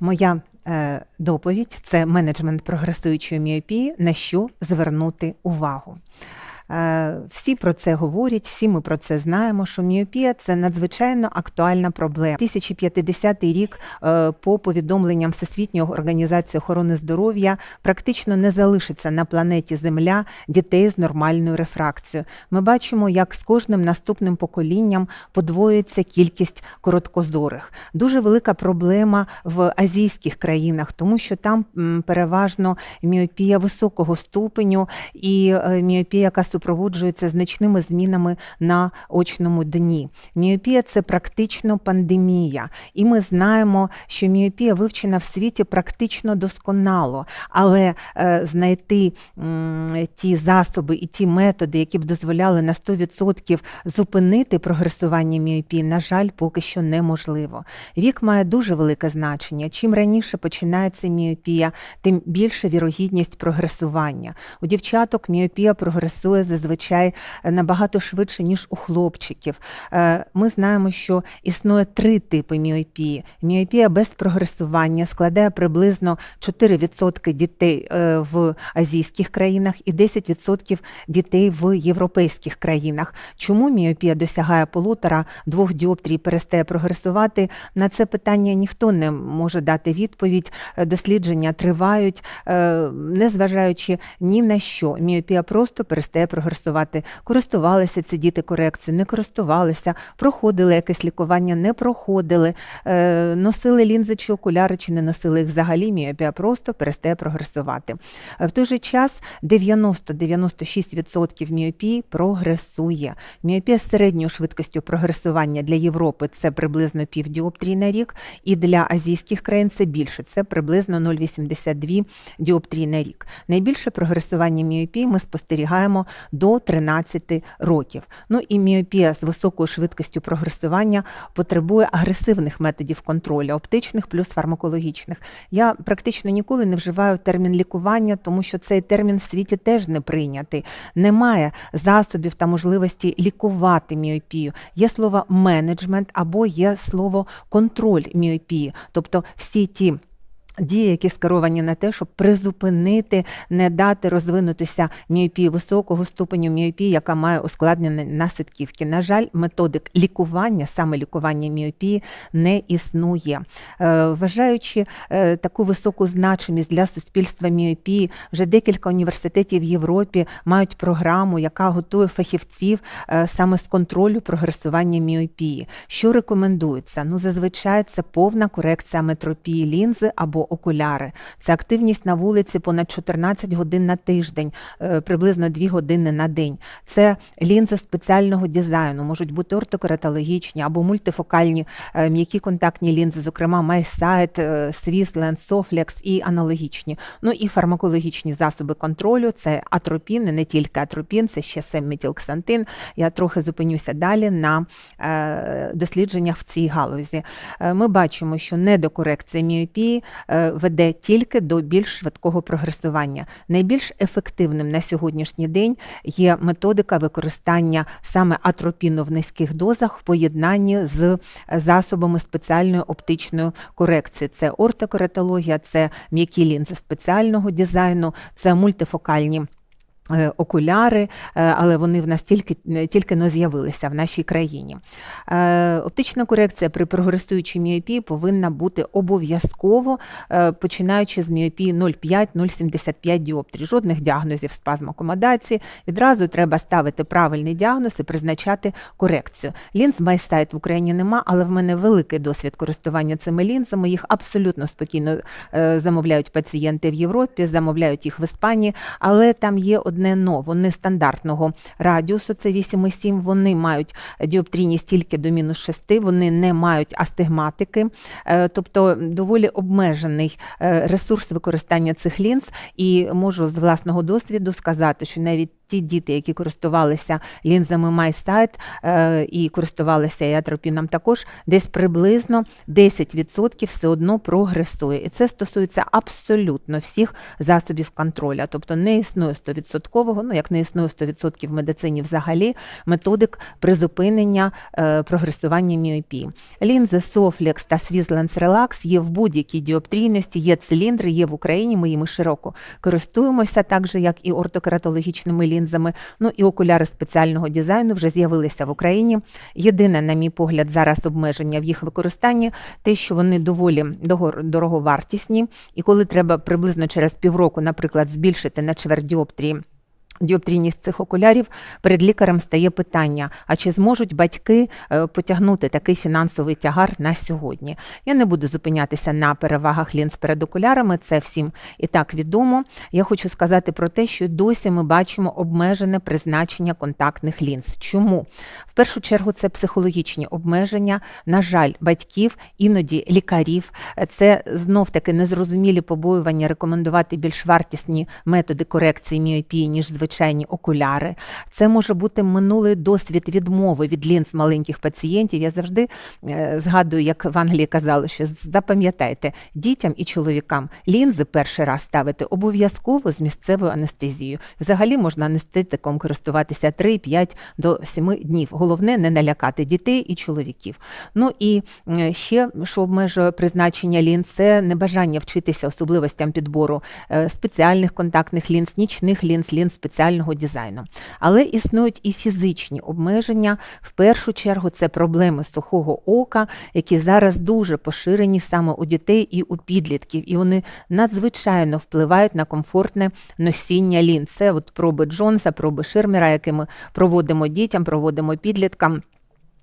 Моя е, доповідь це менеджмент прогресуючої міопії, на що звернути увагу. Е, Всі про це говорять, всі ми про це знаємо, що міопія це надзвичайно актуальна проблема. 2050 рік, е, по повідомленням Всесвітньої організації охорони здоров'я, практично не залишиться на планеті Земля дітей з нормальною рефракцією. Ми бачимо, як з кожним наступним поколінням подвоюється кількість короткозорих. Дуже велика проблема в азійських країнах, тому що там переважно міопія високого ступеню і е, міопія, яка супроводжується значними змінами на очному дні. Міопія це практично пандемія, і ми знаємо, що міопія вивчена в світі практично досконало, але е, знайти ті засоби і ті методи, які б дозволяли на 100% зупинити прогресування міопії, на жаль, поки що неможливо. Вік має дуже велике значення. Чим раніше починається міопія, тим більше вірогідність прогресування. У дівчаток міопія прогресує зазвичай набагато швидше, ніж у хлопчиків. Е, Ми знаємо, що існує три типи міопії. Міопія без прогресування складає приблизно 4% дітей е, в азійських країнах і 10% дітей в європейських країнах. Чому міопія досягає полутора двох діоптрій перестає прогресувати? На це питання ніхто не може дати відповідь. Е, Дослідження тривають, е, незважаючи ні на що. Міопія просто перестає прогресувати. Користувалися ці діти корекцією, не користувалися, проходили якесь лікування, не проходили, е, носили лінзи чи окуляри, чи не носили їх взагалі. Міопія просто перестає прогресувати. Е, В той же час 90-96% міопії прогресує. Міопія з середньою швидкістю прогресування для Європи це приблизно півдіоптрії на рік, і для азійських країн це більше, це приблизно 0,82 діоптрії на рік. Найбільше прогресування міопії ми спостерігаємо до 13 років. Ну і міопія з високою швидкістю прогресування потребує агресивних методів контролю, оптичних плюс фармакологічних. Я практично ніколи не вживаю термін лікування, тому що цей термін в світі теж не прийнятий. Немає засобів та можливості лікувати міопію. Є слово менеджмент або є слово контроль міопії, тобто всі ті. Дії, які скеровані на те, щоб призупинити, не дати розвинутися міопії високого ступеню міопії, яка має ускладнені наслідківки. На жаль, методик лікування, саме лікування міопії, не існує. Е, Вважаючи е, таку високу значимість для суспільства міопії, вже декілька університетів в Європі мають програму, яка готує фахівців е, саме з контролю прогресування міопії. Що рекомендується? Ну, зазвичай це повна корекція метропії лінзи або окуляри. Це активність на вулиці понад 14 годин на тиждень, е, приблизно 2 години на день. Це лінзи спеціального дизайну, можуть бути ортокератологічні або мультифокальні е, м'які контактні лінзи, зокрема MySight, е, Swiss Lens, Soflex і аналогічні. Ну і фармакологічні засоби контролю це атропін, не тільки атропін, це ще семметілксантин. Я трохи зупинюся далі на дослідженнях в цій галузі. Ми бачимо, що недокорекція міопії веде тільки до більш швидкого прогресування. Найбільш ефективним на сьогоднішній день є методика використання саме атропіну в низьких дозах в поєднанні з засобами спеціальної оптичної корекції. Це ортокоретологія, це м'які лінзи спеціального дизайну, це мультифокальні. Е, Окуляри, е, але вони в нас тільки тільки не з'явилися в нашій країні. Е, Оптична корекція при прогресуючій міопії повинна бути обов'язково, е, починаючи з міопії 0,5-0,75 діоптрій. Жодних діагнозів спазмокомодації. Відразу треба ставити правильний діагноз і призначати корекцію. Лінз MySight в Україні нема, але в мене великий досвід користування цими лінзами. Їх абсолютно спокійно е, замовляють пацієнти в Європі, замовляють їх в Іспанії, але там є одне но. Вони стандартного радіусу, це 8,7, вони мають діоптрійність тільки до мінус 6, вони не мають астигматики, е, тобто доволі обмежений е, ресурс використання цих лінз. І можу з власного досвіду сказати, що навіть ті діти, які користувалися лінзами MySight е, і користувалися і атропіном також, десь приблизно 10% все одно прогресує. І це стосується абсолютно всіх засобів контролю. Тобто не існує 100%, ну як не існує 100% в медицині взагалі, методик призупинення е, прогресування міопії. Лінзи Soflex та Swiss Relax є в будь-якій діоптрійності, є циліндри, є в Україні, ми їми широко користуємося, так же, як і ортокератологічними лінзами. Ну і окуляри спеціального дизайну вже з'явилися в Україні. Єдине, на мій погляд, зараз обмеження в їх використанні те, що вони доволі дороговартісні, і коли треба приблизно через півроку, наприклад, збільшити на чверть діоптрії. Діоптрійність цих окулярів перед лікарем стає питання: а чи зможуть батьки е, потягнути такий фінансовий тягар на сьогодні? Я не буду зупинятися на перевагах лінз перед окулярами, це всім і так відомо. Я хочу сказати про те, що досі ми бачимо обмежене призначення контактних лінз. Чому? В першу чергу це психологічні обмеження, на жаль, батьків, іноді лікарів. Це знов таки незрозумілі побоювання рекомендувати більш вартісні методи корекції міопії, ніж звичайні окуляри. Це може бути минулий досвід відмови від лінз маленьких пацієнтів. Я завжди е, згадую, як в Англії казали, що запам'ятайте, дітям і чоловікам лінзи перший раз ставити обов'язково з місцевою анестезією. Взагалі можна анестетиком користуватися 3-5 до 7 днів. Головне не налякати дітей і чоловіків. Ну і е, ще, що обмежує призначення лінз, це небажання вчитися особливостям підбору е, спеціальних контактних лінз, нічних лінз, лінз спеціального дизайну. Але існують і фізичні обмеження. В першу чергу це проблеми сухого ока, які зараз дуже поширені саме у дітей і у підлітків, і вони надзвичайно впливають на комфортне носіння лінз. Це от проби Джонса, проби Ширмера, які ми проводимо дітям, проводимо підліткам.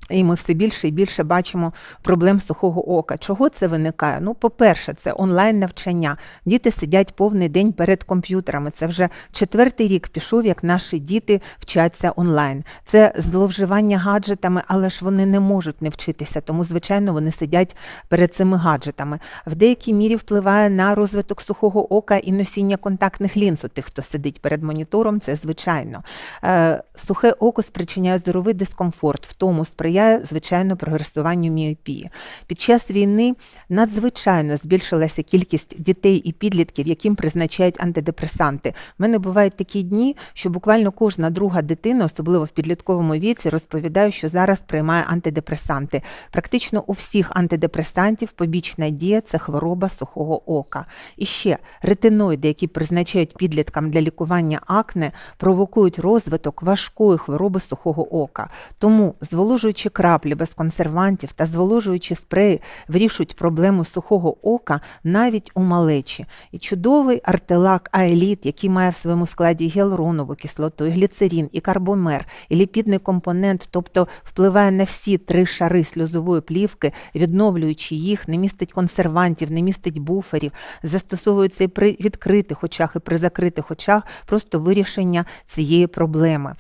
І ми все більше і більше бачимо проблем сухого ока. Чого це виникає? Ну, по-перше, це онлайн навчання. Діти сидять повний день перед комп'ютерами. Це вже четвертий рік пішов, як наші діти вчаться онлайн. Це зловживання гаджетами, але ж вони не можуть не вчитися, тому, звичайно, вони сидять перед цими гаджетами. В деякій мірі впливає на розвиток сухого ока і носіння контактних лінз у тих, хто сидить перед монітором. Це звичайно. Е, Сухе око спричиняє здоровий дискомфорт, в тому сприяє, звичайно, прогресуванню міопії. Під час війни надзвичайно збільшилася кількість дітей і підлітків, яким призначають антидепресанти. У мене бувають такі дні, що буквально кожна друга дитина, особливо в підлітковому віці, розповідає, що зараз приймає антидепресанти. Практично у всіх антидепресантів побічна дія це хвороба сухого ока. І ще ретиноїди, які призначають підліткам для лікування акне, провокують розвиток важкої хвороби сухого ока. Тому зволожуючи краплі без консервантів та зволожуючи спреї вирішують проблему сухого ока навіть у малечі. І чудовий артелак Аеліт, який має в своєму складі гіалуронову кислоту, і гліцерин, і карбомер, і ліпідний компонент, тобто впливає на всі три шари сльозової плівки, відновлюючи їх, не містить консервантів, не містить буферів, застосовується і при відкритих очах, і при закритих очах, просто вирішення цієї проблеми.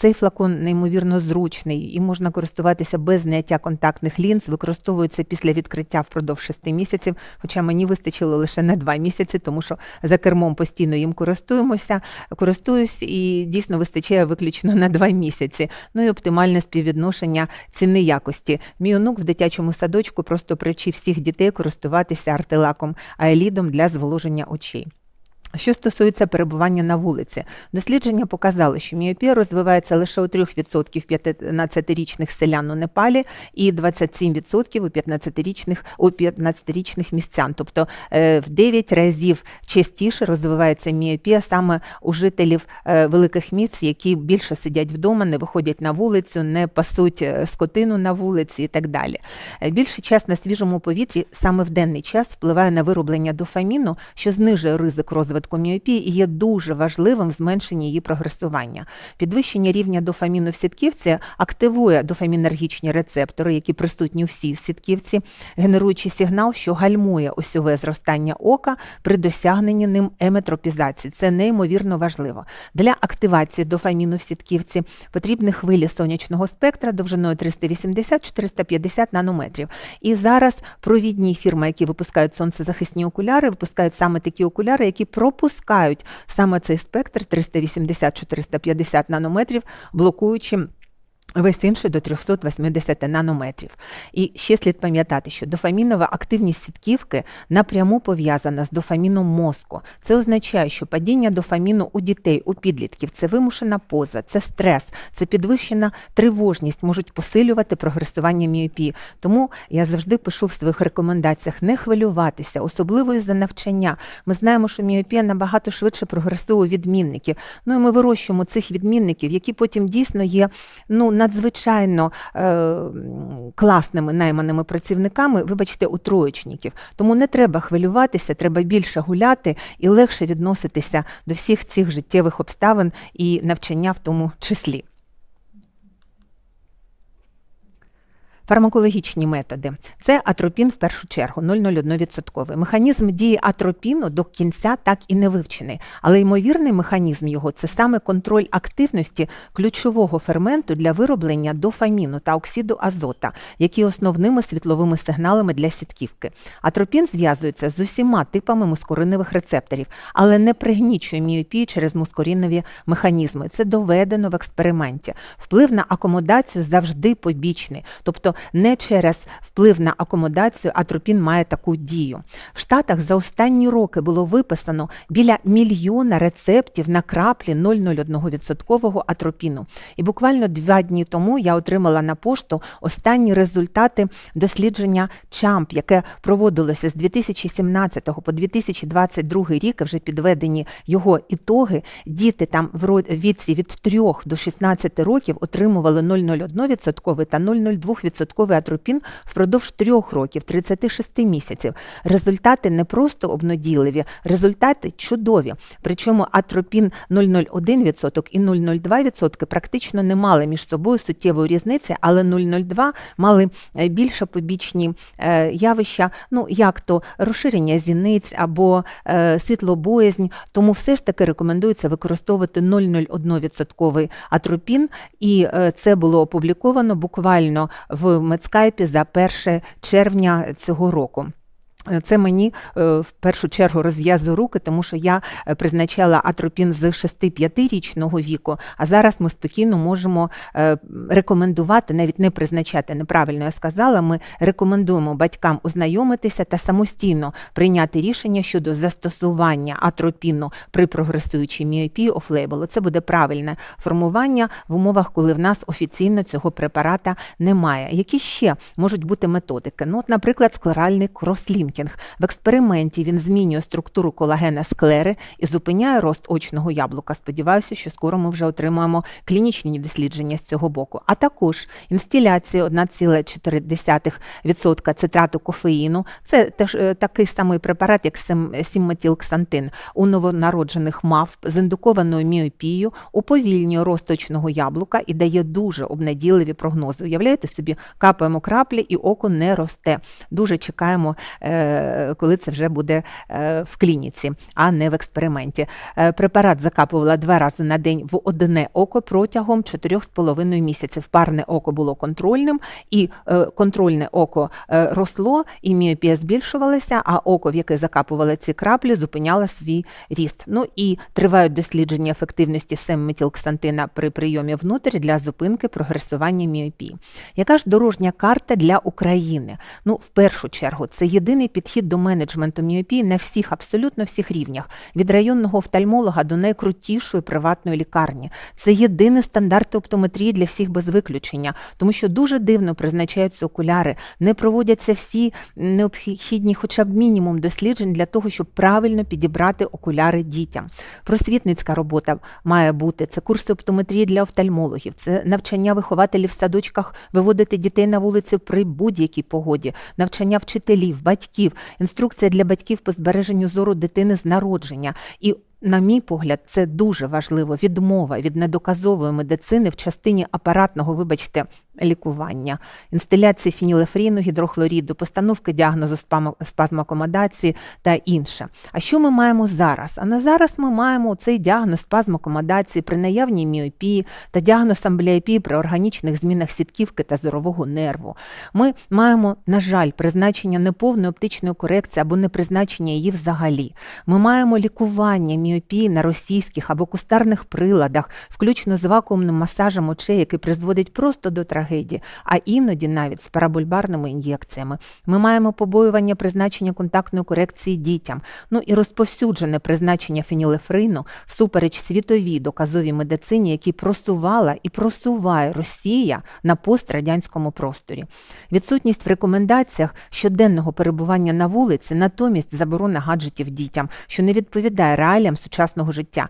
Цей флакон неймовірно зручний і можна користуватися без зняття контактних лінз, використовується після відкриття впродовж 6 місяців, хоча мені вистачило лише на 2 місяці, тому що за кермом постійно їм користуємося, користуюсь і дійсно вистачає виключно на 2 місяці. Ну і оптимальне співвідношення ціни якості. Мій онук в дитячому садочку просто привчив всіх дітей користуватися артилаком аелідом для зволоження очей. Що стосується перебування на вулиці, дослідження показали, що міопія розвивається лише у 3% 15-річних селян у Непалі і 27% у 15-річних у 15-річних містян. Тобто е, в 9 разів частіше розвивається міопія саме у жителів е, великих міст, які більше сидять вдома, не виходять на вулицю, не пасуть е, скотину на вулиці і так далі. Більший час на свіжому повітрі саме в денний час впливає на вироблення дофаміну, що знижує ризик розвитку міопії є дуже важливим в зменшенні її прогресування. Підвищення рівня дофаміну в сітківці активує дофамінергічні рецептори, які присутні у всій сітківці, генеруючи сигнал, що гальмує осьове зростання ока при досягненні ним еметропізації. Це неймовірно важливо. Для активації дофаміну в сітківці потрібні хвилі сонячного спектра довжиною 380-450 нанометрів. І зараз провідні фірми, які випускають сонцезахисні окуляри, випускають саме такі окуляри, які про пропускають. Саме цей спектр 380-450 нанометрів, блокуючи Весь інший до 380 нанометрів. І ще слід пам'ятати, що дофамінова активність сітківки напряму пов'язана з дофаміном мозку. Це означає, що падіння дофаміну у дітей, у підлітків це вимушена поза, це стрес, це підвищена тривожність, можуть посилювати прогресування міопії. Тому я завжди пишу в своїх рекомендаціях не хвилюватися, особливо із за навчання. Ми знаємо, що міопія набагато швидше прогресує у відмінників. Ну і ми вирощуємо цих відмінників, які потім дійсно є. ну, надзвичайно е, класними найманими працівниками, вибачте, у троєчників. Тому не треба хвилюватися, треба більше гуляти і легше відноситися до всіх цих життєвих обставин і навчання в тому числі. Фармакологічні методи це атропін в першу чергу 0,01%. Механізм дії атропіну до кінця так і не вивчений, але ймовірний механізм його це саме контроль активності ключового ферменту для вироблення дофаміну та оксиду азота, які основними світловими сигналами для сітківки. Атропін зв'язується з усіма типами мускориневих рецепторів, але не пригнічує міопію через мускорінові механізми. Це доведено в експерименті. Вплив на акомодацію завжди побічний. тобто не через вплив на акомодацію атропін має таку дію. В Штатах за останні роки було виписано біля мільйона рецептів на краплі 0,01% атропіну. І буквально два дні тому я отримала на пошту останні результати дослідження ЧАМП, яке проводилося з 2017 по 2022 рік, вже підведені його ітоги. Діти там в віці від 3 до 16 років отримували 0,01% та 0,02% додатковий атропін впродовж трьох років, 36 місяців. Результати не просто обноділиві, результати чудові. Причому атропін 0,01% і 0,02% практично не мали між собою суттєвої різниці, але 0,02 мали е, більше побічні е, явища, ну як то розширення зіниць або е, світлобоязнь. Тому все ж таки рекомендується використовувати 0,01% атропін, і це було опубліковано буквально в в медскайпі за 1 червня цього року. Це мені е, в першу чергу розв'язує руки, тому що я е, призначала атропін з 6-5-річного віку, а зараз ми спокійно можемо е, рекомендувати, навіть не призначати неправильно я сказала. Ми рекомендуємо батькам ознайомитися та самостійно прийняти рішення щодо застосування атропіну при прогресуючій міопії офлейбелу. Це буде правильне формування в умовах, коли в нас офіційно цього препарата немає. Які ще можуть бути методики? Ну, от, наприклад, склеральний крослінг Хокінг. В експерименті він змінює структуру колагена склери і зупиняє рост очного яблука. Сподіваюся, що скоро ми вже отримаємо клінічні дослідження з цього боку. А також інстиляція 1,4% цитрату кофеїну. Це теж е, такий самий препарат, як сімметілксантин у новонароджених мав з індукованою міопією, уповільнює рост очного яблука і дає дуже обнадійливі прогнози. Уявляєте собі, капаємо краплі і око не росте. Дуже чекаємо. Е, коли це вже буде е, в клініці, а не в експерименті. Е, препарат закапувала два рази на день в одне око протягом 4,5 місяців. Парне око було контрольним, і контрольне око росло, і міопія збільшувалася, а око, в яке закапували ці краплі, зупиняло свій ріст. Ну і тривають дослідження ефективності семметілксантина при прийомі внутрі для зупинки прогресування міопії. Яка ж дорожня карта для України? Ну, в першу чергу, це єдиний підхід до менеджменту міопії на всіх, абсолютно всіх рівнях, від районного офтальмолога до найкрутішої приватної лікарні. Це єдиний стандарт оптометрії для всіх без виключення, тому що дуже дивно призначаються окуляри, не проводяться всі необхідні, хоча б мінімум досліджень для того, щоб правильно підібрати окуляри дітям. Просвітницька робота має бути це курси оптометрії для офтальмологів, це навчання вихователів в садочках, виводити дітей на вулиці при будь-якій погоді, навчання вчителів, батьків батьків, інструкція для батьків по збереженню зору дитини з народження. І на мій погляд, це дуже важливо. Відмова від недоказової медицини в частині апаратного, вибачте, лікування, інстиляції фінілефріну, гідрохлоріду, постановки діагнозу спазмокомодації та інше. А що ми маємо зараз? А на зараз ми маємо цей діагноз спазмокомодації при наявній міопії та діагноз амбліопії при органічних змінах сітківки та зорового нерву. Ми маємо, на жаль, призначення неповної оптичної корекції або не призначення її взагалі. Ми маємо лікування міопії на російських або кустарних приладах, включно з вакуумним масажем очей, який призводить просто до трагедії, а іноді навіть з парабульбарними ін'єкціями. Ми маємо побоювання призначення контактної корекції дітям, ну і розповсюджене призначення фенілефрину всупереч світовій доказовій медицині, які просувала і просуває Росія на пострадянському просторі. Відсутність в рекомендаціях щоденного перебування на вулиці, натомість заборона гаджетів дітям, що не відповідає реаліям сучасного життя.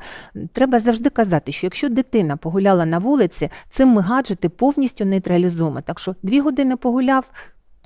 Треба завжди казати, що якщо дитина погуляла на вулиці, цим ми гаджети повністю нейтралізуємо. Так що дві години погуляв.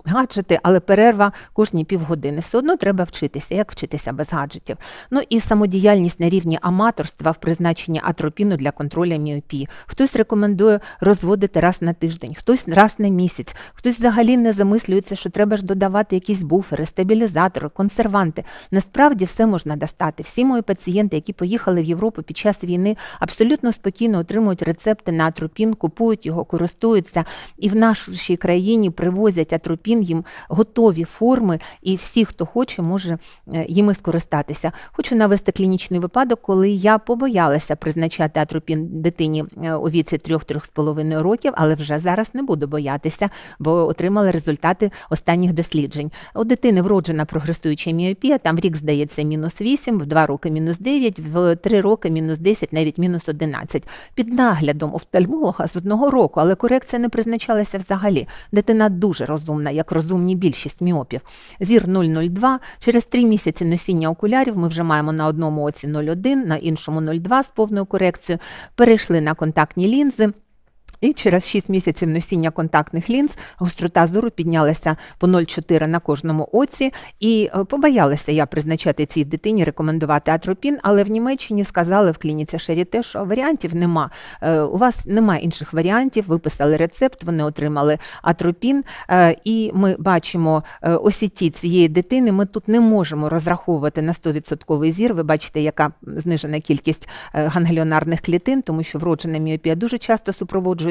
Гаджети, але перерва кожні півгодини. Все одно треба вчитися, як вчитися без гаджетів. Ну і самодіяльність на рівні аматорства в призначенні атропіну для контролю міопії. Хтось рекомендує розводити раз на тиждень, хтось раз на місяць, хтось взагалі не замислюється, що треба ж додавати якісь буфери, стабілізатори, консерванти. Насправді все можна достати. Всі мої пацієнти, які поїхали в Європу під час війни, абсолютно спокійно отримують рецепти на атропін, купують його, користуються і в нашій країні привозять атропін, їм готові форми, і всі, хто хоче, може е, їми скористатися. Хочу навести клінічний випадок, коли я побоялася призначати атропін дитині е, у віці 3-3,5 років, але вже зараз не буду боятися, бо отримала результати останніх досліджень. У дитини вроджена прогресуюча міопія, там в рік здається мінус 8, в 2 роки мінус 9, в 3 роки мінус 10, навіть мінус 11. Під наглядом офтальмолога з одного року, але корекція не призначалася взагалі. Дитина дуже розумна, як розумні більшість міопів. Зір 0,02. Через 3 місяці носіння окулярів ми вже маємо на одному оці 0,1, на іншому 0,2 з повною корекцією. Перейшли на контактні лінзи. І через 6 місяців носіння контактних лінз гострота зору піднялася по 0,4 на кожному оці. І е, побоялася я призначати цій дитині, рекомендувати атропін, але в Німеччині сказали в клініці Шаріте, що варіантів нема. Е, У вас немає інших варіантів, виписали рецепт, вони отримали атропін. Е, І ми бачимо осіті цієї дитини. Ми тут не можемо розраховувати на 100% зір. Ви бачите, яка знижена кількість гангліонарних клітин, тому що вроджена міопія дуже часто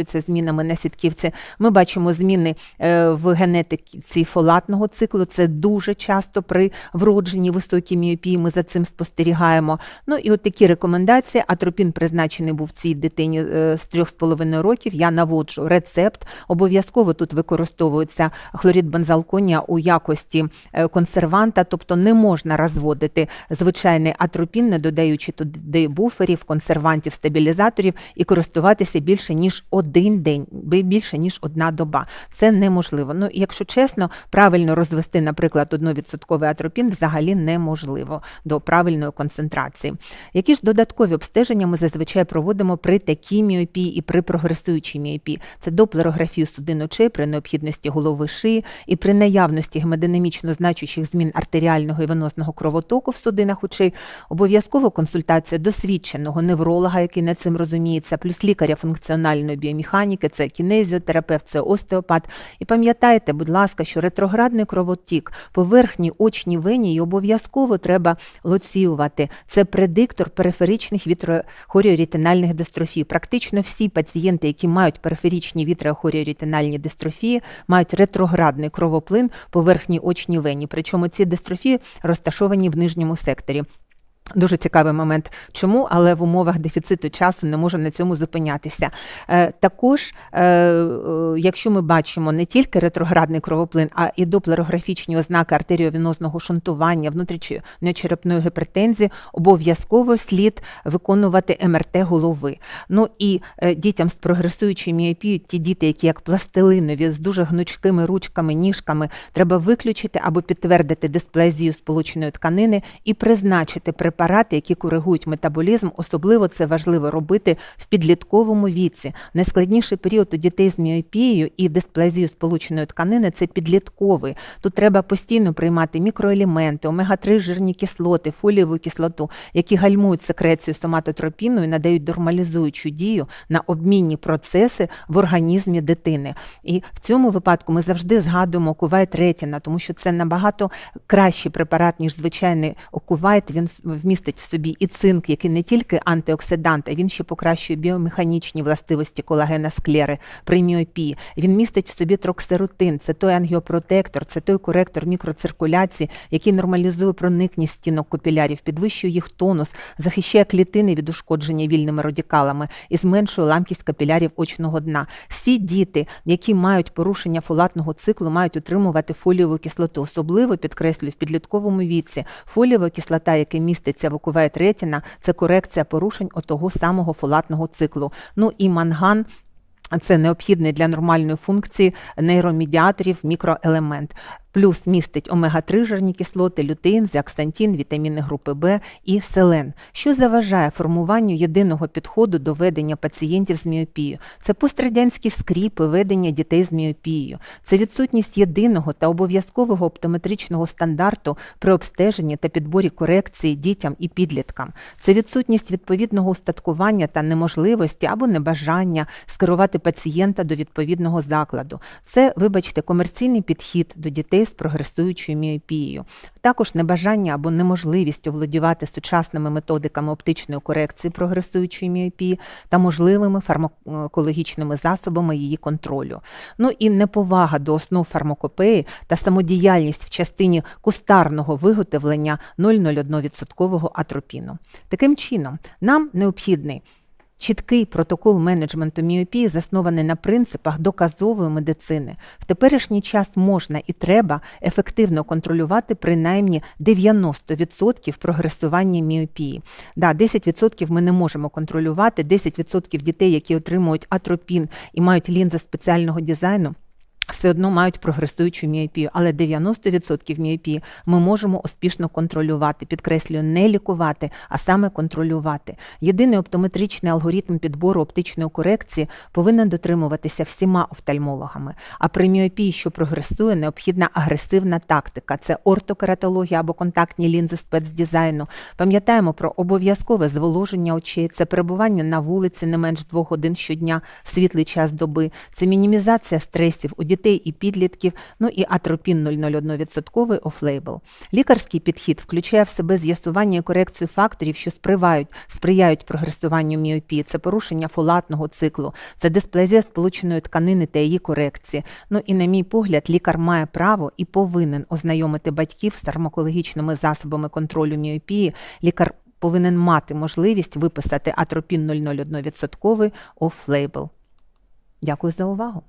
супроводжується змінами на сітківці. Ми бачимо зміни е, в генетиці фолатного циклу. Це дуже часто при вродженні високій міопії. Ми за цим спостерігаємо. Ну і от такі рекомендації. Атропін призначений був цій дитині е, з 3,5 років. Я наводжу рецепт. Обов'язково тут використовується хлорід бензалконія у якості е, консерванта, тобто не можна розводити звичайний атропін, не додаючи туди буферів, консервантів, стабілізаторів і користуватися більше ніж один день, бі- більше ніж одна доба. Це неможливо. Ну, якщо чесно, правильно розвести, наприклад, 1% атропін взагалі неможливо до правильної концентрації. Які ж додаткові обстеження ми зазвичай проводимо при такій міопії і при прогресуючій міопії? Це доплерографію судин очей при необхідності голови шиї і при наявності гемодинамічно значущих змін артеріального і венозного кровотоку в судинах очей, обов'язково консультація досвідченого невролога, який над цим розуміється, плюс лікаря функціональної біомеханіки, це кінезіотерапевт, це остеопат. І пам'ятайте, будь ласка, що ретроградний кровотік по верхній очній вені і обов'язково треба лоціювати. Це предиктор периферичних вітрохоріорітинальних дистрофій. Практично всі пацієнти, які мають периферичні вітрохоріорітинальні дистрофії, мають ретроградний кровоплин по верхній очній вені. Причому ці дистрофії розташовані в нижньому секторі. Дуже цікавий момент, чому, але в умовах дефіциту часу не можу на цьому зупинятися. Е, також, е, е, якщо ми бачимо не тільки ретроградний кровоплин, а і доплерографічні ознаки артеріовенозного шунтування, внутрішньочерепної гіпертензії, обов'язково слід виконувати МРТ голови. Ну і дітям з прогресуючою міопією, ті діти, які як пластилинові, з дуже гнучкими ручками, ніжками, треба виключити або підтвердити дисплазію сполученої тканини і призначити препарат препарати, які коригують метаболізм. Особливо це важливо робити в підлітковому віці. Найскладніший період у дітей з міопією і дисплазією сполученої тканини це підлітковий. Тут треба постійно приймати мікроелементи, омега-3 жирні кислоти, фолієву кислоту, які гальмують секрецію соматотропіну і надають нормалізуючу дію на обмінні процеси в організмі дитини. І в цьому випадку ми завжди згадуємо окувайт ретіна, тому що це набагато кращий препарат, ніж звичайний окувайт. Він вмістить в собі і цинк, який не тільки антиоксидант, а він ще покращує біомеханічні властивості колагена склери при міопії. Він містить в собі троксерутин, це той ангіопротектор, це той коректор мікроциркуляції, який нормалізує проникність стінок капілярів, підвищує їх тонус, захищає клітини від ушкодження вільними радикалами і зменшує ламкість капілярів очного дна. Всі діти, які мають порушення фолатного циклу, мають отримувати фолієву кислоту. Особливо підкреслюю в підлітковому віці. Фолієва кислота, яка міститься в окувайт ретіна, це корекція порушень отого самого фолатного циклу. Ну і манган. Це необхідний для нормальної функції нейромедіаторів мікроелемент. Плюс містить омега-3 жирні кислоти, лютеїн, зеаксантин, вітаміни групи В і селен, що заважає формуванню єдиного підходу до ведення пацієнтів з міопією. Це пострадянські скріпи ведення дітей з міопією, це відсутність єдиного та обов'язкового оптометричного стандарту при обстеженні та підборі корекції дітям і підліткам, це відсутність відповідного устаткування та неможливості або небажання скерувати пацієнта до відповідного закладу. Це, вибачте, комерційний підхід до дітей з прогресуючою міопією, також небажання або неможливість оволодівати сучасними методиками оптичної корекції прогресуючої міопії та можливими фармакологічними засобами її контролю. Ну і неповага до основ фармакопеї та самодіяльність в частині кустарного виготовлення 0,01% атропіну. Таким чином, нам необхідний Чіткий протокол менеджменту міопії заснований на принципах доказової медицини. В теперішній час можна і треба ефективно контролювати принаймні 90% прогресування міопії. Да, 10% ми не можемо контролювати, 10% дітей, які отримують атропін і мають лінзи спеціального дизайну все одно мають прогресуючу міопію, але 90% міопії ми можемо успішно контролювати. Підкреслюю, не лікувати, а саме контролювати. Єдиний оптометричний алгоритм підбору оптичної корекції повинен дотримуватися всіма офтальмологами. А при міопії, що прогресує, необхідна агресивна тактика. Це ортокератологія або контактні лінзи спецдизайну. Пам'ятаємо про обов'язкове зволоження очей, це перебування на вулиці не менш двох годин щодня, світлий час доби, це мінімізація стресів у дітей і підлітків, ну і атропін 0,01% офлейбл. Лікарський підхід включає в себе з'ясування і корекцію факторів, що сприяють, сприяють прогресуванню міопії, це порушення фолатного циклу, це дисплазія сполученої тканини та її корекції. Ну і, на мій погляд, лікар має право і повинен ознайомити батьків з фармакологічними засобами контролю міопії. Лікар повинен мати можливість виписати атропін 0,01% офлейбл. Дякую за увагу.